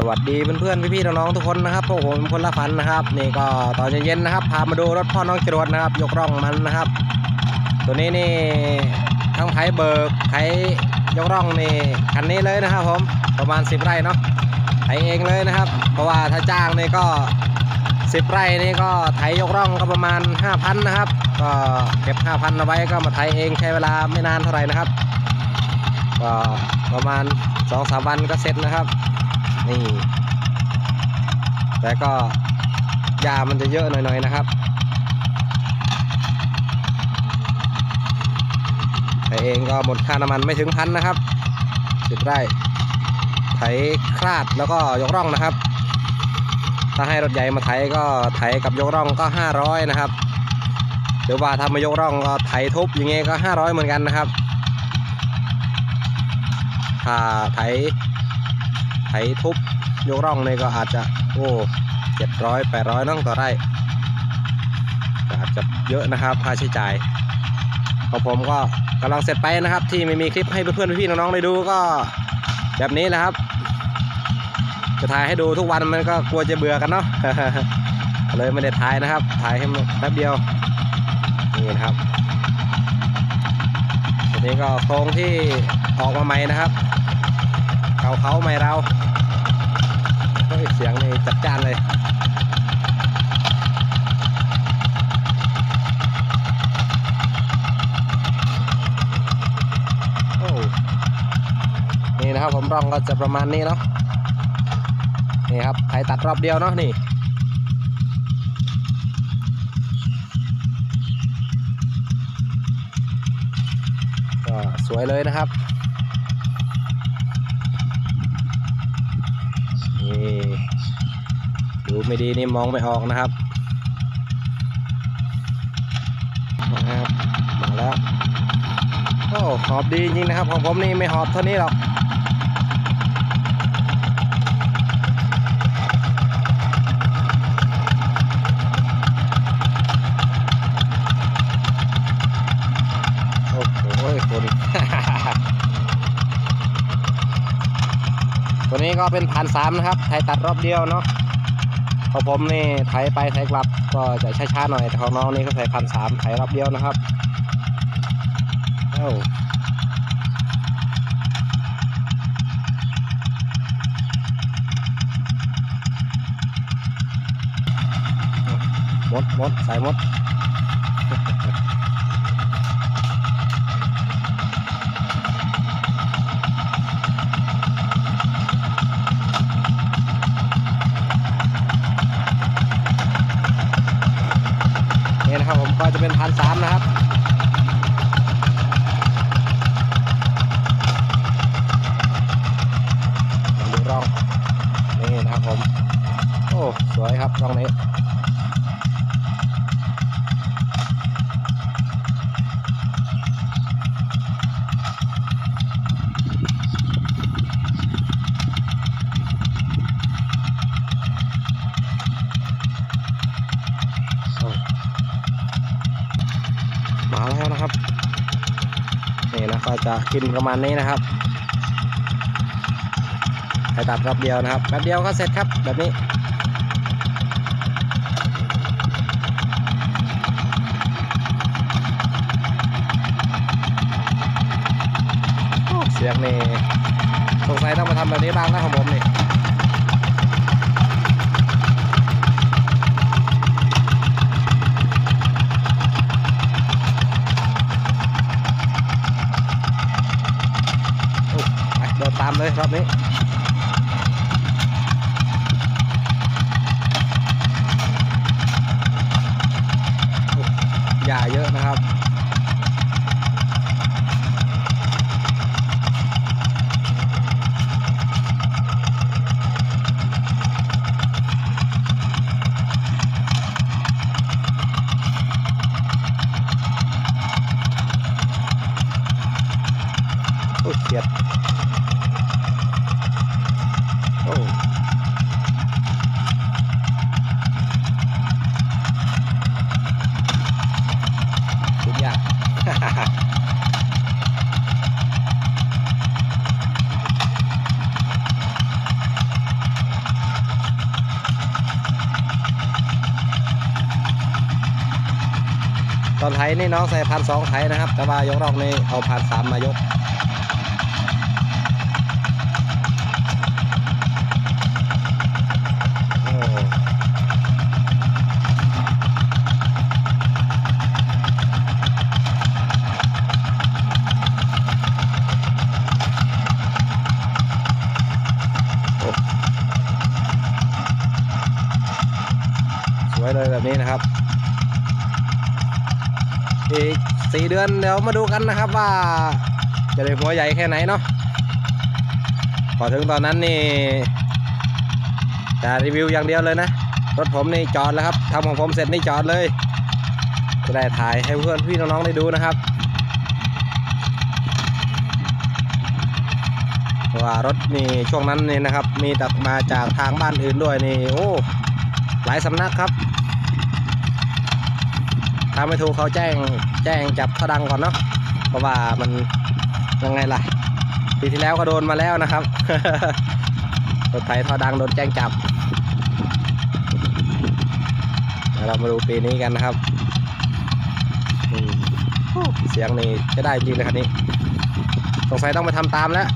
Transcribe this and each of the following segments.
สวัสดีเพื่อนๆพี่ๆน้องๆทุกคนนะครับพวกผมคนละฟันนะครับ นี่ก็ตอนเย็นๆนะครับ พามาดูรถพ่อน้องจรวดนะครับ ยกร่องมันนะครับ ตัวนี้นี่ทั้งไถเบิกไถยกร่องนี่คันนี้เลยนะครับ ผมประมาณ 10 ไร่เนาะไถเองเลยนะครับ เพราะว่าถ้าจ้างนี่ก็ 10 ไร่นี่ก็ไถยกร่องก็ประมาณ 5,000นะครับ ก็เก็บ 5,000เอาไว้ก็มาไถเองใช้เวลาไม่นานเท่าไหร่นะครับก็ประมาณ2-3วันก็เสร็จนะครับ นี่ แต่ก็ยามันจะเยอะหน่อยๆนะครับแต่เองก็หมดค่าน้ำมันไม่ถึงพันนะครับสิบไร่ไถคลาดแล้วก็ยกร่องนะครับ ถ้าให้รถใหญ่มาไถก็ไถกับยกร่องก็500นะครับหรือว่าถ้ามายกร่องก็ไถทุบอย่างเงี้ยก็500เหมือนกันนะครับถ้าไถ ไถทุบยกร่องนี่ก็อาจจะโอ้เจ็ดร้อยแปดร้อยน้องต่อไร่อาจจะเยอะนะครับค่าใช้จ่ายของผมก็กำลังเสร็จไปนะครับ ที่ไม่มีคลิปให้เพื่อนๆพี่ๆน้องๆได้ดูก็แบบนี้แหละครับ จะถ่ายให้ดูทุกวันมันก็กลัวจะเบื่อกันเนาะเลยไม่ได้ถ่ายนะครับ ถ่ายให้มันแป๊บเดียวนี่นะครับทีนี้ก็โครงที่ออกมาใหม่นะครับ เขาเขาไม่เรา เสียงนี่จัดจ้านเลยโอ้นี่นะครับผมร่องก็จะประมาณนี้เนาะนี่ครับไถตัดรอบเดียวเนาะนี่ก็สวยเลยนะครับ นีู่ไม่ดีนี่มองไม่ออกนะครับนะครับมาแล้วโอ้หอบดีจริงนะครับ ของผมนี่ไม่หอบเท่านี้หรอกโอ้โหคนตัวนี้ก็เป็นพันสามนะครับไถตัดรอบเดียวเนาะ พอผมนี่ไถไปไถกลับก็จะช้าๆหน่อยแต่ของน้องนี่ก็ใส่พันสามไถรอบเดียวนะครับเอ้าหมดหมดใส่หมด นี่นะครับผมก็จะเป็นพันสามนะครับ ดูร่อง นี่นะครับ ผม โอ้ สวยครับตรงนี้มาแล้วนะครับ นี่นะก็จะกินประมาณนี้นะครับ ใช้ตัดรอบเดียวนะครับแป๊บเดียวก็เสร็จครับแบบนี้เสียงนี่สงสัยต้องมาทำแบบนี้บ้างนะของผมนี่โอ้ไปเดินตามเลยรอบนี้ โอ้หญ้าเยอะนะครับ โตอนไถนี่น้องใส่พันสองไถนะครับ แต่ว่ายกรอกนี่เอาพันสามมายกโอ้โอ้สวยเลยแบบนี้นะครับ อีกสี่เดือนเดี๋ยวมาดูกันนะครับว่า จะได้หัวใหญ่แค่ไหนเนาะพอถึงตอนนั้นนี่จะรีวิวอย่างเดียวเลยนะรถผมนี่จอดแล้วครับทำของผมเสร็จนี่จอดเลย จะได้ถ่ายให้เพื่อนพี่น้องๆได้ดูนะครับว่ารถนี่ช่วงนั้นนี่นะครับ มีแต่มาจากทางบ้านอื่นด้วยนี่โอ้หลายสำนักครับ ถ้าไม่ถูกเขาแจ้งแจ้งจับเขาดังก่อนเนาะเพราะว่ามันยังไงล่ะปีที่แล้วก็โดนมาแล้วนะครับรถไถท่อดังโดนแจ้งจับเรามาดูปีนี้กันนะครับเสียงนี่จะได้จริงเลยคันนี้ สงสัยต้องไปทำตามแล้ว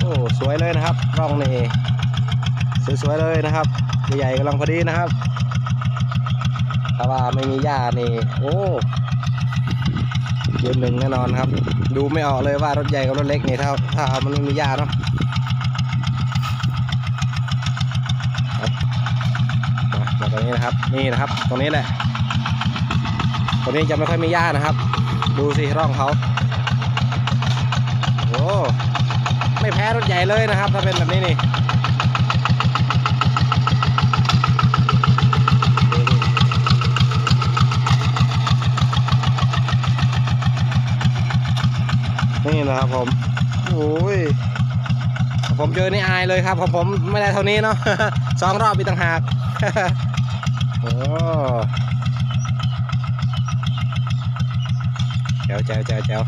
โอ้สวยเลยนะครับร่องนี่สวยๆเลยนะครับใหญ่ๆกำ ลังพอดีนะครับ ถ้าว่าไม่มีหญ้านี่โอ้ยืนหนึ่งแน่นอนครับ ดูไม่ออกเลยว่ารถใหญ่กับรถเล็กนี่ถ้าถ้ามันไม่มีหญ้าเนาะมาตรงนี้นะครับนี่นะครับ ตรงนี้แหละตรงนี้จะไม่ค่อยมีหญ้านะครับ ดูสิร่องเขาโอ้ไม่แพ้รถใหญ่เลยนะครับ ถ้าเป็นแบบนี้นี่ ครับผมโอ้ยผมเจอนี่อายเลยครับของผมไม่ได้เท่านี้เนาะสองรอบอีกต่างหากโอ้แจ๋วแจ๋วแจ๋วแจ๋ว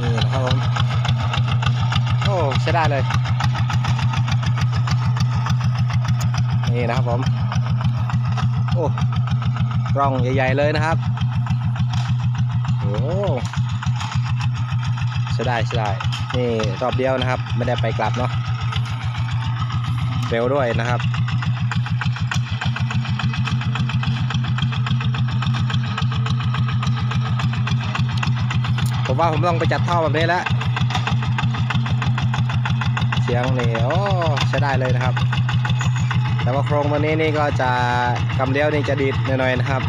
นี่นะครับผมโอ้ใช้ได้เลย นี่นะครับผมโอ้ ร่องใหญ่ ๆ เลยนะครับ โอ้ใช้ได้ใช้ได้นี่รอบเดียวนะครับ ไม่ได้ไปกลับเนาะเร็วด้วยนะครับผมว่าผมต้องไปจัดท่อแบบนี้แล้ว เสียงเหนี่โอ้ใช้ได้เลยนะครับ แต่ว่าโครงตัวนี้นี่ก็จะกำเลี้ยวนี่จะดีดหน่อยๆนะครับ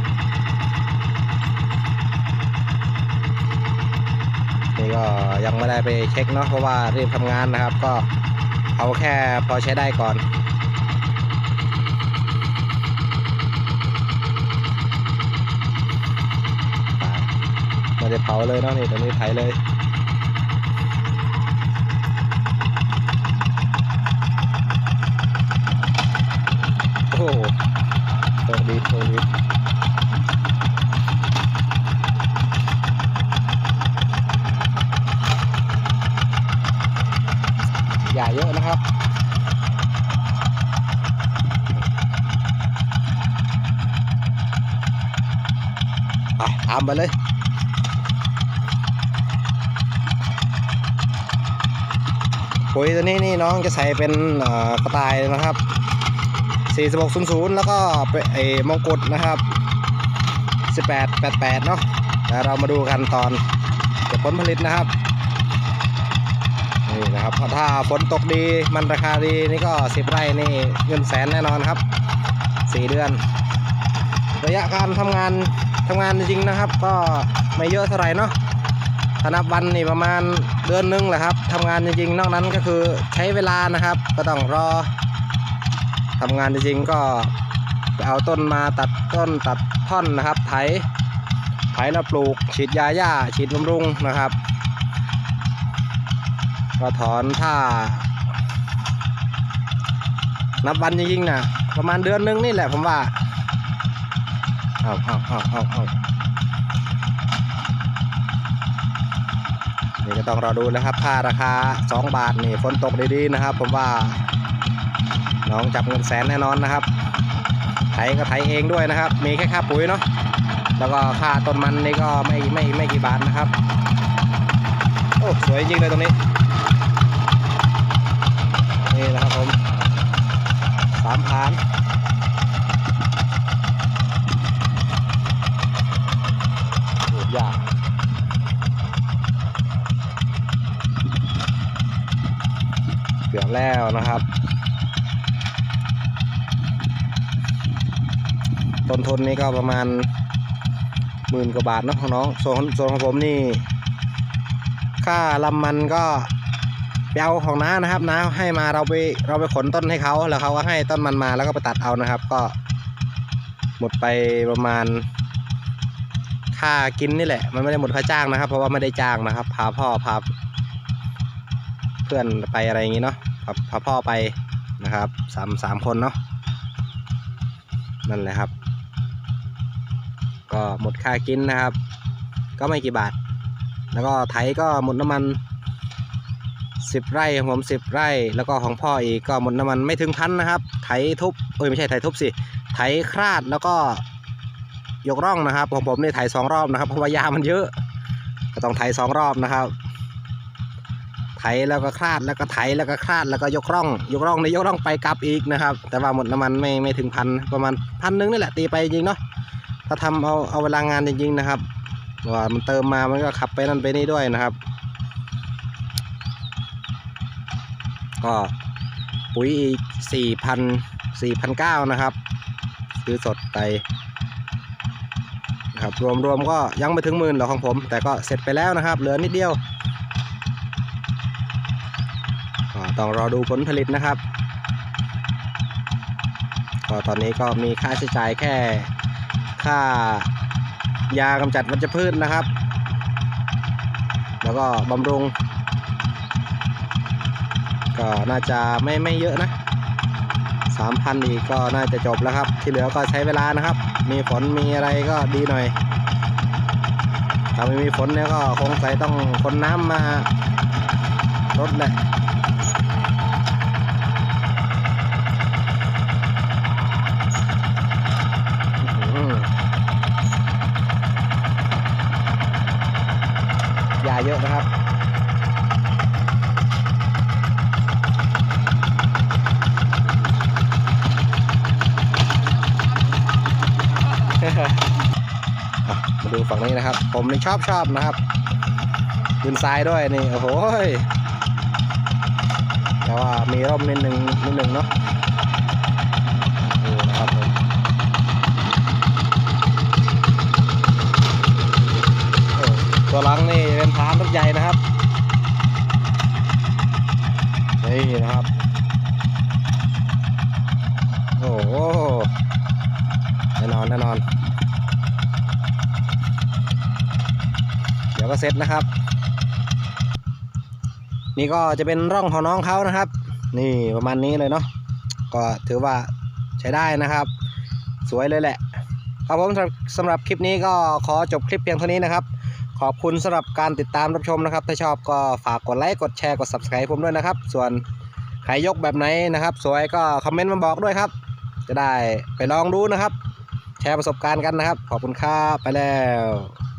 นี่ก็ยังไม่ได้ไปเช็คเนาะเพราะว่ารีบทำงานนะครับ ก็เอาแค่พอใช้ได้ก่อนไม่ได้เผาเลยเนาะนี่ตรงนี้ไถเลย โอ้โหตรงดีตรงดีอย่าเยอะนะครับ ไปตามไปเลยปุ๋ยตัวนี้นี่น้องจะใส่เป็นกระต่ายนะครับ 4600 แล้วก็ไอ้มงกุฎนะครับ 1888 เนาะแล้วเรามาดูกันตอนเก็บผลผลิตนะครับนี่นี่นะครับถ้าฝนตกดีมันราคาดีนี่ก็สิบไร่นี่เงินแสนแน่นอนครับสี่เดือน ระยะการทำงาน ทำงานจริงๆนะครับ ก็ไม่เยอะเท่าไหร่เนาะถ้านับวันนี่ประมาณเดือนนึงแหละครับทำงานจริงๆ นอกนั้นก็คือใช้เวลานะครับ ก็ต้องรอทำงานจริงๆก็ไปเอาต้นมาตัดต้นตัดท่อนนะครับ ไถ ไถแล้วปลูก ฉีดยาหญ้าฉีดบำรุงนะครับก็ถอนถ้า นับวันจริงๆนะประมาณเดือนนึงนี่แหละผมว่า เอาเอาเอาเอาเอานี่ก็ต้องรอดูนะครับ ถ้าราคา 2 บาทนี่ฝนตกดีๆนะครับ ผมว่า น้องจับเงินแสนแน่นอนนะครับ ไถก็ไถเองด้วยนะครับ มีแค่ค่าปุ๋ยเนาะแล้วก็ค่าต้นมันนี่ก็ไม่ไม่ไม่กี่บาทนะครับ โอ้สวยจริงเลยตรงนี้นี่นะครับผมสามพานปลูกยากเกือบ แล้วนะครับ ต้นทุนนี้ก็ประมาณหมื่นกว่าบาทนะของน้องส่วนของส่วนของผมนี่ ค่าลำมันก็ไปเอาของน้านะครับน้าให้มาเราไปเราไปขนต้นให้เขาแล้วเขาก็ให้ต้นมันมาแล้วก็ไปตัดเอานะครับ ก็ หมดไปประมาณ ค่ากินนี่แหละ มันไม่ได้หมดค่าจ้างนะครับ เพราะว่าไม่ได้จ้างนะครับ พาพ่อพาเพื่อนไปอะไรอย่างงี้เนาะ พาพ,พ่อไปนะครับสามสามคนเนาะนั่นแหละครับ ก็หมดค่ากินนะครับ ก็ไม่กี่บาท แล้วก็ไถก็หมดน้ำมันสิบไร่ของผมสิบไร่แล้วก็ของพ่ออีกก็หมดน้ำมันไม่ถึงพันนะครับ ไถทุบเอ้ยไม่ใช่ไถทุบสิไถคราดแล้วก็ยกร่องนะครับของผมนี่ไถสองรอบนะครับเพราะว่ายามันเยอะ ก็ต้องไถสองรอบนะครับ ไถแล้วก็คราดแล้วก็ไถแล้วก็คราดแล้วก็ยกร่อง ยกร่องในยกร่องไปกลับอีกนะครับ แต่ว่าหมดน้ำมันไม่ไม่ถึงพันประมาณพันนึงนี่แหละตีไปจริงเนาะถ้าทำเอาเอาเวลางานจริงๆนะครับว่ามันเติมมามันก็ขับไปนั่นไปนี่ด้วยนะครับ ก็ปุ๋ยอีกสี่พันสี่พันเก้านะครับซื้อสดไปครับรวมๆก็ยังไม่ถึงหมื่นหรอกของผม แต่ก็เสร็จไปแล้วนะครับ เหลือนิดเดียวก็ ต้องรอดูผลผลิตนะครับ ก็ตอนนี้ก็มีค่าใช้จ่ายแค่ค่ายากำจัดวัชพืชนะครับ แล้วก็บำรุง ก็น่าจะไม่ไม่เยอะนะสามพันอีกก็น่าจะจบแล้วครับ ที่เหลือก็ใช้เวลานะครับ มีฝนมีอะไรก็ดีหน่อย ถ้าไม่มีฝนเนี่ยก็คงใส่ต้องคนน้ำมารดแหละอื้อหือยาเยอะนะครับ อะมาดูฝั่ง นี่ชอบชอบนะครับยืนซ้ายด้วยนี่โอ้โหแต่ว่ามีร่มนิดหนึ่งนิดหนึ่งเนาะนี่นะครับผมโอ้ตัวหลังนี่เป็นพานรถใหญ่นะครับนี่นะครับ โอ้โหแน่นอนแน่นอน เดี๋ยว ก็เสร็จนะครับ นี่ก็จะเป็นร่องของน้องเขานะครับ นี่ประมาณนี้เลยเนาะก็ถือว่าใช้ได้นะครับ สวยเลยแหละครับผมสำหรับคลิปนี้ก็ขอจบคลิปเพียงเท่านี้นะครับ ขอบคุณสำหรับการติดตามรับชมนะครับ ถ้าชอบก็ฝากกดไลค์กดแชร์กด subscribe ผมด้วยนะครับ ส่วนใครยกแบบไหนนะครับ สวยก็คอมเมนต์มาบอกด้วยครับ จะได้ไปลองดูนะครับ แชร์ประสบการณ์กันนะครับ ขอบคุณครับไปแล้ว